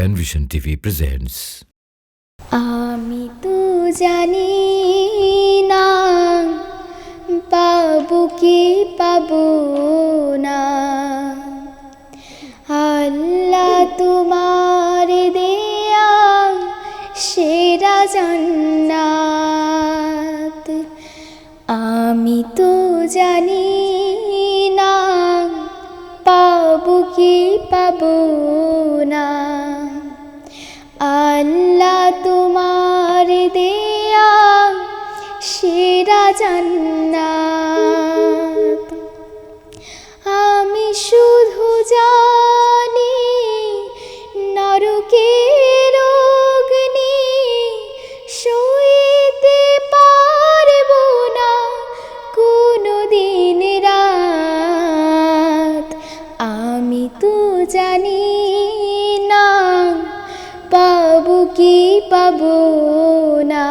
Penvision TV presents আমি তো জানি না, পাবো কি পাবো না। আল্লাহ তোমার দেয়া সেরা জান্নাত। আমি তো জানি না, পাবো কি জান্নাত। আমি শুধু জানি নরকের কোনো দিন রাত। আমি তো জানি না পাবো কি পাবো না।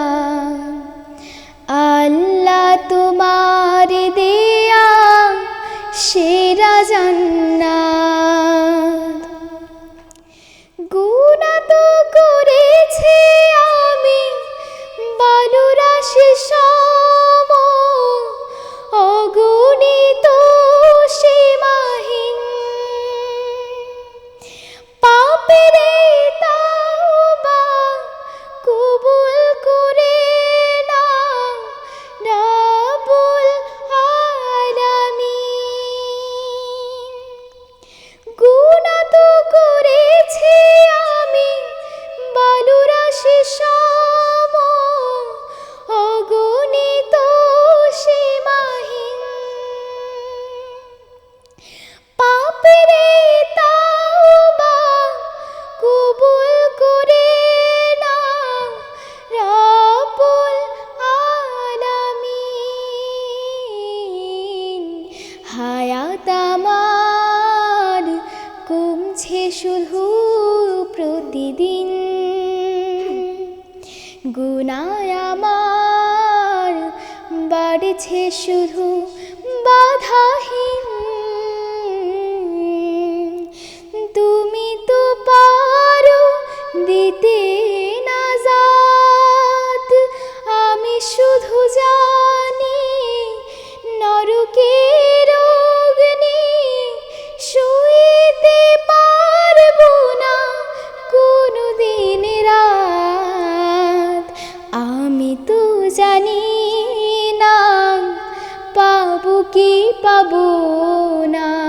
বালুরাশি সম হায়াত আমার কমছে শুধু প্রতিদিন। গুনায়ামার বাড়ছে শুধু বাধাহীন। কি পাবো না?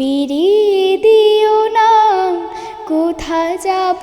ফিরিয়ে দিও না। কোথা যাব?